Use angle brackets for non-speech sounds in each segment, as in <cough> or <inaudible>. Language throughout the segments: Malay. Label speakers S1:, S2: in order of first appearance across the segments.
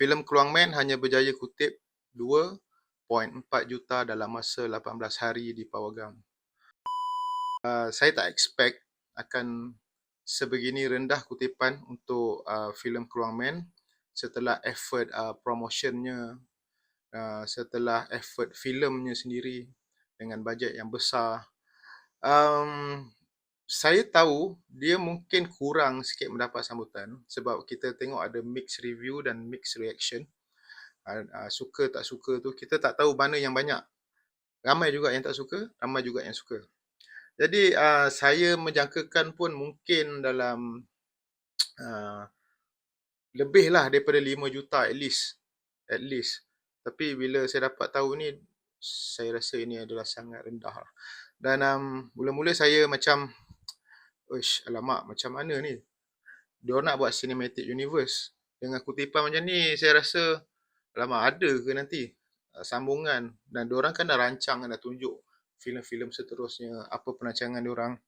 S1: filem Keluang Man hanya berjaya kutip 2.4 juta dalam masa 18 hari di Pawagam. Uh, saya tak expect akan sebegini rendah kutipan untuk uh, filem Keluang Man setelah effort uh, promotionnya, uh, setelah effort filmnya sendiri dengan bajet yang besar. Um, saya tahu dia mungkin kurang sikit mendapat sambutan sebab kita tengok ada mixed review dan mixed reaction. Uh, uh, suka tak suka tu kita tak tahu mana yang banyak. Ramai juga yang tak suka, ramai juga yang suka. Jadi uh, saya menjangkakan pun mungkin dalam uh, lebih lah daripada 5 juta at least. At least. Tapi bila saya dapat tahu ni, saya rasa ini adalah sangat rendah lah. Dan um, mula-mula saya macam Uish, alamak macam mana ni? Dia nak buat cinematic universe. Dengan kutipan macam ni, saya rasa alamak ada ke nanti uh, sambungan. Dan orang kan dah rancang, dah tunjuk filem-filem seterusnya, apa perancangan orang.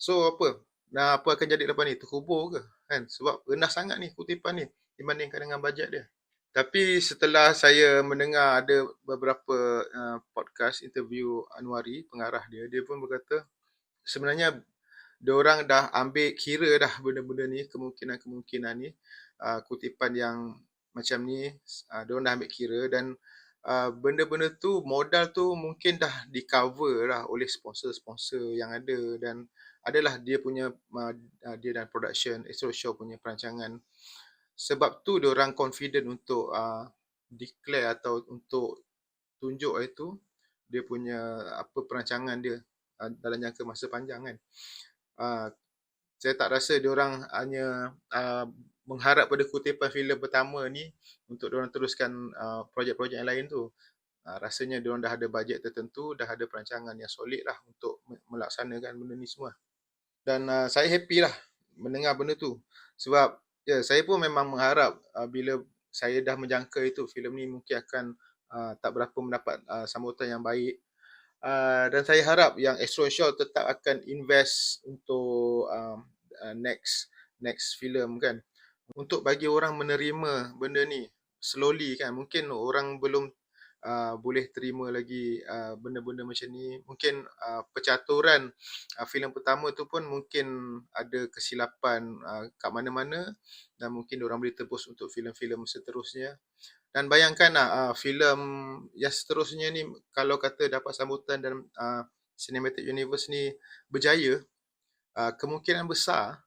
S1: So apa? Nah, apa akan jadi lepas ni? Terkubur ke? Kan? Sebab rendah sangat ni kutipan ni dibandingkan dengan bajet dia. Tapi setelah saya mendengar ada beberapa uh, podcast interview Anwari, pengarah dia, dia pun berkata sebenarnya orang dah ambil kira dah benda-benda ni kemungkinan-kemungkinan ni uh, kutipan yang macam ni uh, dia orang dah ambil kira dan uh, benda-benda tu modal tu mungkin dah di cover lah oleh sponsor-sponsor yang ada dan adalah dia punya uh, dia dan production Astro Show punya perancangan. Sebab tu dia orang confident untuk uh, declare atau untuk tunjuk itu dia punya apa perancangan dia uh, dalam jangka masa panjang kan uh, saya tak rasa dia orang hanya uh, mengharap pada kutipan filem pertama ni untuk dia orang teruskan uh, projek-projek yang lain tu. Uh, rasanya dia orang dah ada bajet tertentu, dah ada perancangan yang solid lah untuk melaksanakan benda ni semua. Dan uh, saya happy lah mendengar benda tu. Sebab ya saya pun memang mengharap uh, bila saya dah menjangka itu filem ni mungkin akan uh, tak berapa mendapat uh, sambutan yang baik Uh, dan saya harap yang Astro Show tetap akan invest untuk um, uh, next next film kan. Untuk bagi orang menerima benda ni slowly kan. Mungkin orang belum uh, boleh terima lagi uh, benda-benda macam ni. Mungkin uh, percaturan uh, filem pertama tu pun mungkin ada kesilapan uh, kat mana-mana. Dan mungkin orang boleh tebus untuk filem-filem seterusnya dan bayangkanlah uh, filem yang seterusnya ni kalau kata dapat sambutan dalam uh, cinematic universe ni berjaya, uh, kemungkinan besar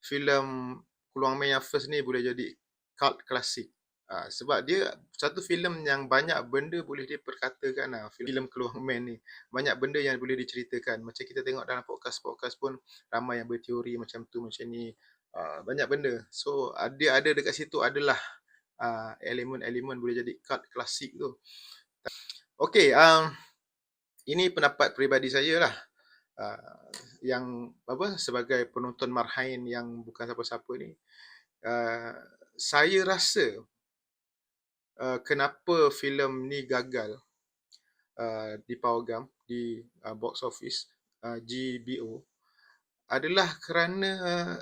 S1: filem Keluang Man yang first ni boleh jadi cult klasik. Uh, sebab dia satu filem yang banyak benda boleh diperkatakan lah. Filem Keluang Man ni. Banyak benda yang boleh diceritakan. Macam kita tengok dalam podcast-podcast pun ramai yang berteori macam tu, macam ni. Uh, banyak benda. So, ada ada dekat situ adalah uh, elemen-elemen boleh jadi kad klasik tu. Okey, um, ini pendapat peribadi saya lah. Uh, yang apa sebagai penonton marhain yang bukan siapa-siapa ni uh, saya rasa uh, kenapa filem ni gagal uh, di Pawagam di uh, box office uh, GBO adalah kerana uh,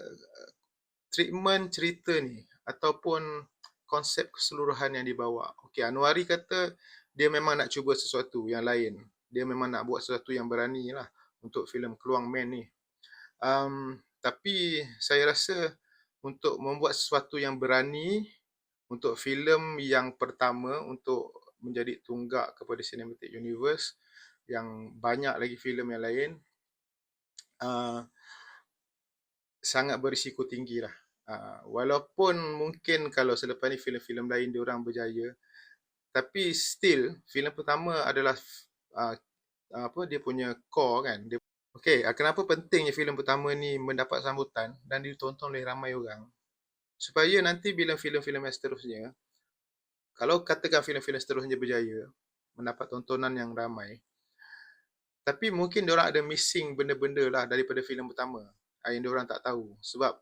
S1: treatment cerita ni ataupun konsep keseluruhan yang dibawa. Okey, Anwari kata dia memang nak cuba sesuatu yang lain. Dia memang nak buat sesuatu yang berani lah untuk filem Keluang Man ni. Um, tapi saya rasa untuk membuat sesuatu yang berani untuk filem yang pertama untuk menjadi tunggak kepada cinematic universe yang banyak lagi filem yang lain uh, sangat berisiko tinggi lah. Uh, walaupun mungkin kalau selepas ni filem-filem lain dia orang berjaya tapi still filem pertama adalah uh, apa dia punya core kan. Dia okey uh, kenapa pentingnya filem pertama ni mendapat sambutan dan ditonton oleh ramai orang? Supaya nanti bila filem-filem seterusnya kalau katakan filem-filem seterusnya berjaya mendapat tontonan yang ramai tapi mungkin dia orang ada missing benda-benda lah daripada filem pertama. Yang dia orang tak tahu. Sebab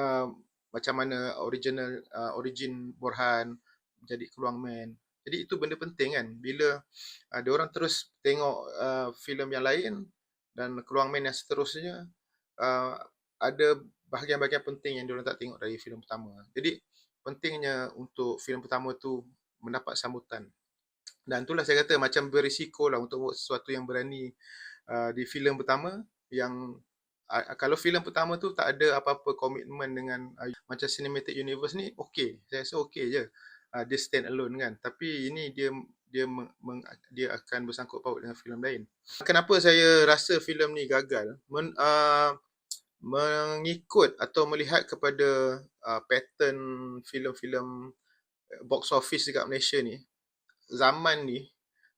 S1: uh, macam mana original uh, origin Borhan jadi Keluang Man. Jadi itu benda penting kan bila ada uh, orang terus tengok uh, filem yang lain dan Keluang Man yang seterusnya uh, ada bahagian-bahagian penting yang diorang tak tengok dari filem pertama. Jadi pentingnya untuk filem pertama tu mendapat sambutan. Dan itulah saya kata macam berisiko lah untuk buat sesuatu yang berani uh, di filem pertama yang uh, kalau filem pertama tu tak ada apa-apa komitmen dengan uh, macam cinematic universe ni okey. Saya rasa okey je. Uh, dia stand alone kan. Tapi ini dia dia meng, meng, dia akan bersangkut paut dengan filem lain. Kenapa saya rasa filem ni gagal? Men, uh, mengikut atau melihat kepada uh, pattern filem-filem box office dekat Malaysia ni zaman ni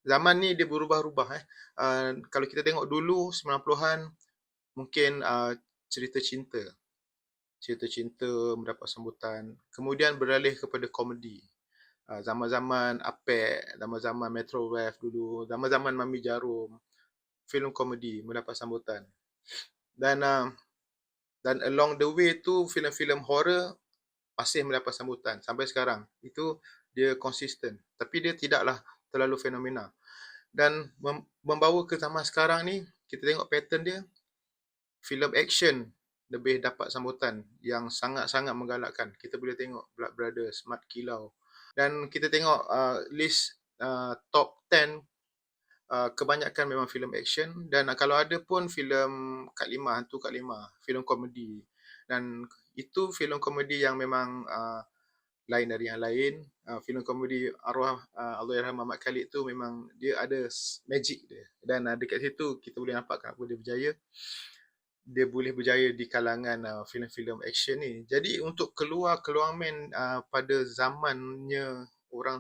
S1: zaman ni dia berubah-ubah eh. Uh, kalau kita tengok dulu 90-an mungkin uh, cerita cinta. Cerita cinta mendapat sambutan. Kemudian beralih kepada komedi. Uh, zaman-zaman Apek zaman-zaman Metro Wave dulu zaman-zaman Mami Jarum filem komedi mendapat sambutan. Dan uh, dan along the way tu filem-filem horror masih mendapat sambutan sampai sekarang. Itu dia konsisten tapi dia tidaklah terlalu fenomena. Dan membawa ke zaman sekarang ni kita tengok pattern dia filem action lebih dapat sambutan yang sangat-sangat menggalakkan kita boleh tengok Blood Brothers Mat Kilau dan kita tengok uh, list uh, top 10 uh, kebanyakan memang filem action dan uh, kalau ada pun filem Kak Lima Hantu Kak Lima filem komedi dan itu filem komedi yang memang uh, lain dari yang lain. Uh, filem komedi arwah uh, Allahyarham Muhammad Khalid tu memang dia ada magic dia. Dan uh, dekat situ kita boleh nampak kenapa dia berjaya. Dia boleh berjaya di kalangan uh, filem-filem action ni. Jadi untuk keluar keluar main uh, pada zamannya orang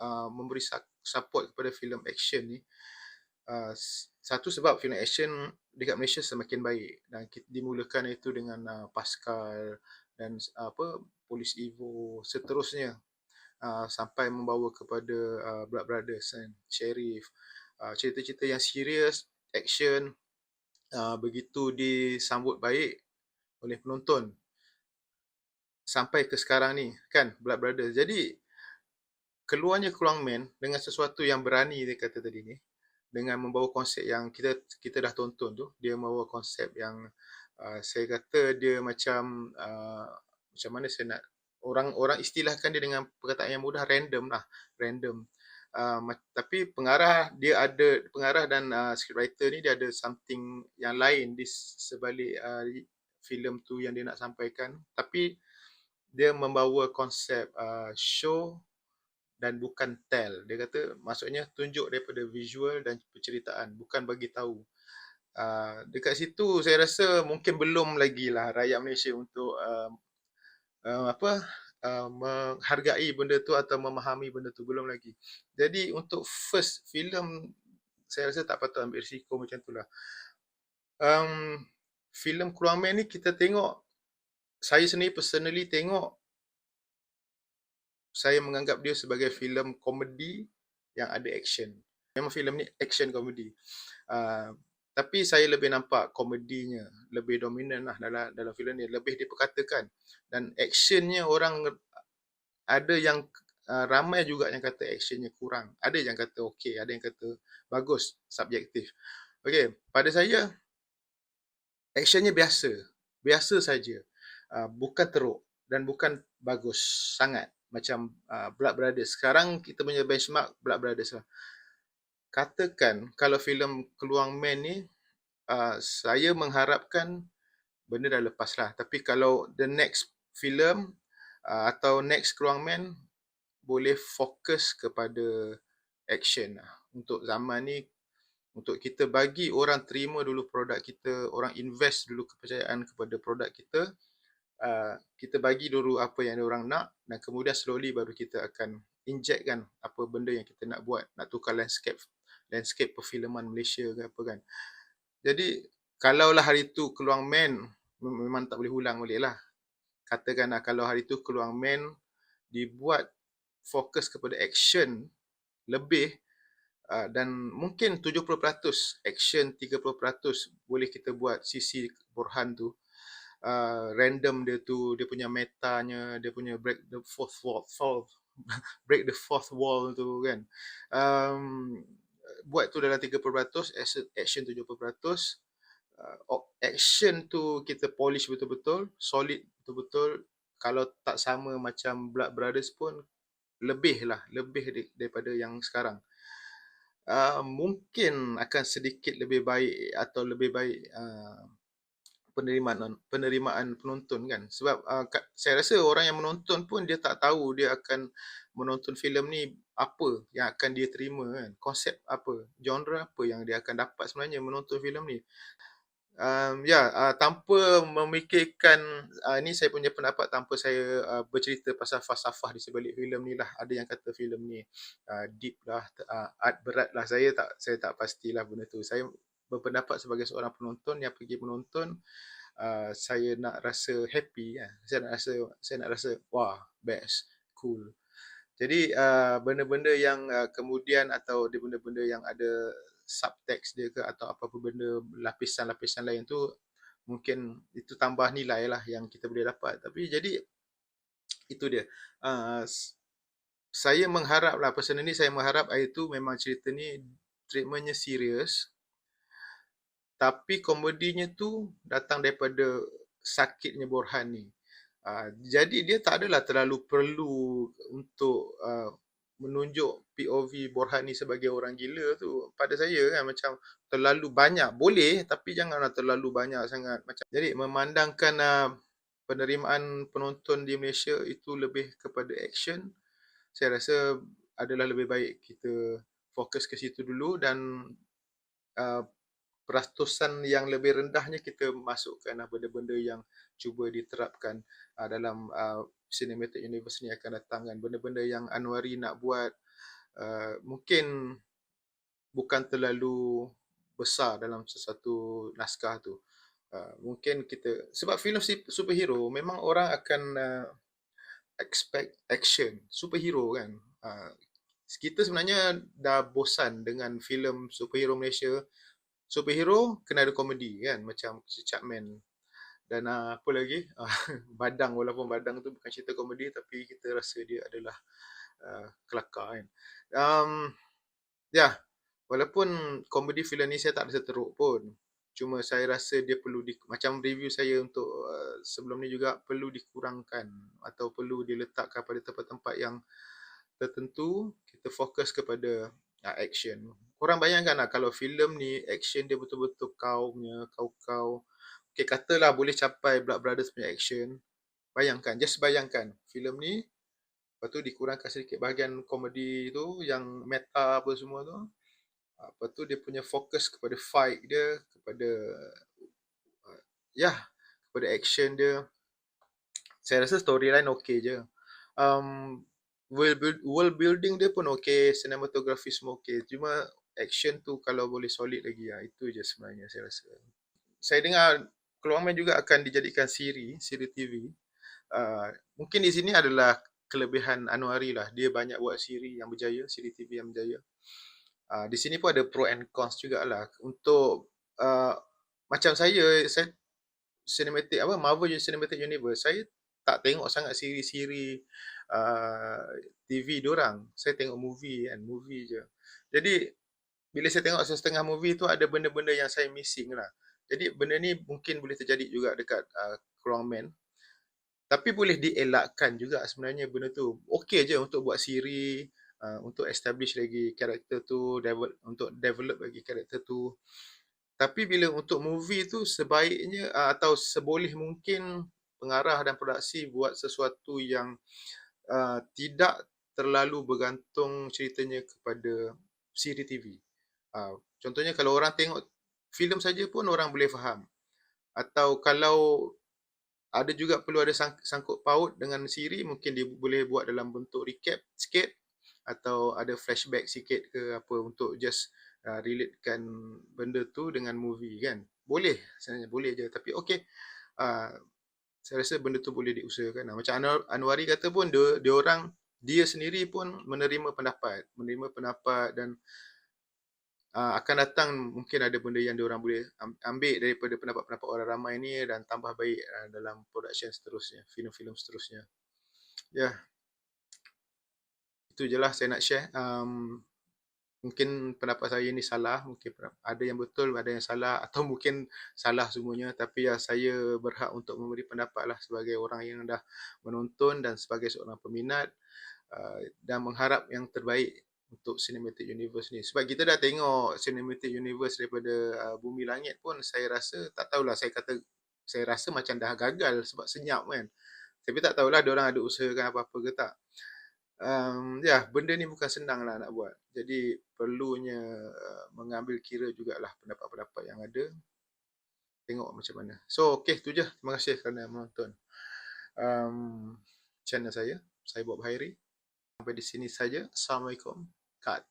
S1: uh, memberi support kepada filem action ni uh, satu sebab filem action dekat Malaysia semakin baik. Dan dimulakan itu dengan uh, Pascal dan uh, apa Polis Evo seterusnya. Uh, sampai membawa kepada uh, Blood Brothers kan Sheriff. Uh, cerita-cerita yang serius action uh, begitu disambut baik oleh penonton. Sampai ke sekarang ni kan Blood Brothers. Jadi keluarnya Keluang Man dengan sesuatu yang berani dia kata tadi ni dengan membawa konsep yang kita kita dah tonton tu dia membawa konsep yang uh, saya kata dia macam uh, macam mana saya nak orang orang istilahkan dia dengan perkataan yang mudah random lah random uh, tapi pengarah dia ada pengarah dan uh, scriptwriter ni dia ada something yang lain di sebalik uh, filem tu yang dia nak sampaikan. Tapi dia membawa konsep uh, show dan bukan tell. Dia kata maksudnya tunjuk daripada visual dan penceritaan bukan bagi tahu. Uh, dekat situ saya rasa mungkin belum lagi lah rakyat Malaysia untuk uh, uh, apa uh, menghargai benda tu atau memahami benda tu belum lagi. Jadi untuk first film saya rasa tak patut ambil risiko macam tu lah. Um, filem Keluarman ni kita tengok saya sendiri personally tengok saya menganggap dia sebagai filem komedi yang ada action. Memang filem ni action komedi. Uh, tapi saya lebih nampak komedinya lebih dominan lah dalam dalam filem ni. Lebih diperkatakan. Dan actionnya orang ada yang uh, ramai juga yang kata actionnya kurang. Ada yang kata okey ada yang kata bagus subjektif. Okey pada saya actionnya biasa. Biasa saja. Uh, bukan teruk dan bukan bagus sangat. Macam uh, Blood Brothers. Sekarang kita punya benchmark Blood Brothers lah katakan kalau filem Keluang Man ni uh, saya mengharapkan benda dah lepas lah. Tapi kalau the next film uh, atau next Keluang Man boleh fokus kepada action lah. Untuk zaman ni, untuk kita bagi orang terima dulu produk kita, orang invest dulu kepercayaan kepada produk kita, uh, kita bagi dulu apa yang orang nak dan kemudian slowly baru kita akan inject kan apa benda yang kita nak buat, nak tukar landscape landscape perfilman Malaysia ke apa kan. Jadi kalaulah hari tu keluang man memang tak boleh ulang boleh lah. Katakanlah kalau hari tu keluang man dibuat fokus kepada action lebih uh, dan mungkin 70% action 30% boleh kita buat sisi Burhan tu uh, random dia tu dia punya metanya dia punya break the fourth wall fall <laughs> break the fourth wall tu kan um, buat tu dalam 30%, action 70%. Uh, action tu kita polish betul-betul, solid betul-betul. kalau tak sama macam Blood Brothers pun lebih lah, lebih daripada yang sekarang. Uh, mungkin akan sedikit lebih baik atau lebih baik uh, penerimaan penerimaan penonton kan. Sebab uh, saya rasa orang yang menonton pun dia tak tahu dia akan menonton filem ni apa yang akan dia terima kan. Konsep apa genre apa yang dia akan dapat sebenarnya menonton filem ni. Um, ya uh, tanpa memikirkan uh, ini saya punya pendapat tanpa saya uh, bercerita pasal falsafah di sebalik filem ni lah. Ada yang kata filem ni uh, deep lah uh, art berat lah. Saya tak saya tak pastilah benda tu. Saya berpendapat sebagai seorang penonton yang pergi menonton uh, saya nak rasa happy ya. saya nak rasa saya nak rasa wah best cool jadi uh, benda-benda yang uh, kemudian atau di benda-benda yang ada subtext dia ke atau apa-apa benda lapisan-lapisan lain tu mungkin itu tambah nilai lah yang kita boleh dapat. Tapi jadi itu dia. Uh, saya mengharap lah personally saya mengharap itu memang cerita ni treatmentnya serius tapi komedinya tu datang daripada sakitnya Borhan ni. Uh, jadi dia tak adalah terlalu perlu untuk uh, menunjuk POV Borhan ni sebagai orang gila tu pada saya kan macam terlalu banyak boleh tapi janganlah terlalu banyak sangat macam jadi memandangkan uh, penerimaan penonton di Malaysia itu lebih kepada action saya rasa adalah lebih baik kita fokus ke situ dulu dan uh, perastusan yang lebih rendahnya kita masukkan uh, benda-benda yang cuba diterapkan uh, dalam uh, cinematic universe ni akan datang kan. Benda-benda yang Anwari nak buat uh, mungkin bukan terlalu besar dalam sesuatu naskah tu. Uh, mungkin kita sebab filem superhero memang orang akan uh, expect action superhero kan. Uh, kita sebenarnya dah bosan dengan filem superhero Malaysia superhero kena ada komedi kan macam Chapman. Dan uh, apa lagi? Uh, <laughs> Badang. Walaupun Badang tu bukan cerita komedi tapi kita rasa dia adalah uh, kelakar kan. Um, ya yeah. walaupun komedi filem ni saya tak rasa teruk pun. Cuma saya rasa dia perlu di, macam review saya untuk uh, sebelum ni juga perlu dikurangkan atau perlu diletakkan pada tempat-tempat yang tertentu. Kita fokus kepada uh, action korang bayangkan lah kalau filem ni action dia betul-betul kau punya kau-kau okay, katalah boleh capai Blood Brothers punya action. Bayangkan, just bayangkan filem ni lepas tu dikurangkan sedikit bahagian komedi tu yang meta apa semua tu lepas tu dia punya fokus kepada fight dia kepada uh, ya yeah, kepada action dia. Saya rasa storyline okay je. Um, world, build, world building dia pun okay cinematography semua okay. Cuma action tu kalau boleh solid lagi ya itu je sebenarnya saya rasa. Saya dengar Keluang Main juga akan dijadikan siri siri TV uh, mungkin di sini adalah kelebihan Anwari lah. Dia banyak buat siri yang berjaya siri TV yang berjaya. Uh, di sini pun ada pro and cons jugalah. Untuk uh, macam saya saya cinematic apa Marvel Cinematic Universe saya tak tengok sangat siri-siri uh, TV diorang. Saya tengok movie and movie je. Jadi bila saya tengok setengah movie tu ada benda-benda yang saya missing lah. Jadi benda ni mungkin boleh terjadi juga dekat uh, Man. Tapi boleh dielakkan juga sebenarnya benda tu. Okey je untuk buat siri, uh, untuk establish lagi karakter tu, develop, untuk develop lagi karakter tu. Tapi bila untuk movie tu sebaiknya uh, atau seboleh mungkin pengarah dan produksi buat sesuatu yang uh, tidak terlalu bergantung ceritanya kepada siri TV. Uh, contohnya kalau orang tengok filem saja pun orang boleh faham. Atau kalau ada juga perlu ada sang, sangkut paut dengan siri mungkin dia boleh buat dalam bentuk recap sikit atau ada flashback sikit ke apa untuk just uh, relatekan benda tu dengan movie kan. Boleh sebenarnya boleh je tapi okey. Uh, saya rasa benda tu boleh diusahakan. Macam Anwari kata pun dia, dia orang dia sendiri pun menerima pendapat, menerima pendapat dan uh, akan datang mungkin ada benda yang diorang boleh ambil daripada pendapat-pendapat orang ramai ni dan tambah baik uh, dalam production seterusnya, filem-filem seterusnya. Ya. Yeah. Itu je lah saya nak share. Um, mungkin pendapat saya ni salah, mungkin ada yang betul, ada yang salah atau mungkin salah semuanya tapi ya saya berhak untuk memberi pendapat lah sebagai orang yang dah menonton dan sebagai seorang peminat uh, dan mengharap yang terbaik untuk Cinematic Universe ni. Sebab kita dah tengok Cinematic Universe daripada uh, Bumi Langit pun saya rasa tak tahulah saya kata saya rasa macam dah gagal sebab senyap kan. Tapi tak tahulah orang ada usahakan apa-apa ke tak. Um, ya benda ni bukan senang lah nak buat. Jadi perlunya uh, mengambil kira jugalah pendapat-pendapat yang ada. Tengok macam mana. So okey tu je. Terima kasih kerana menonton um, channel saya. Saya Bob Hairi. Sampai di sini saja. Assalamualaikum cut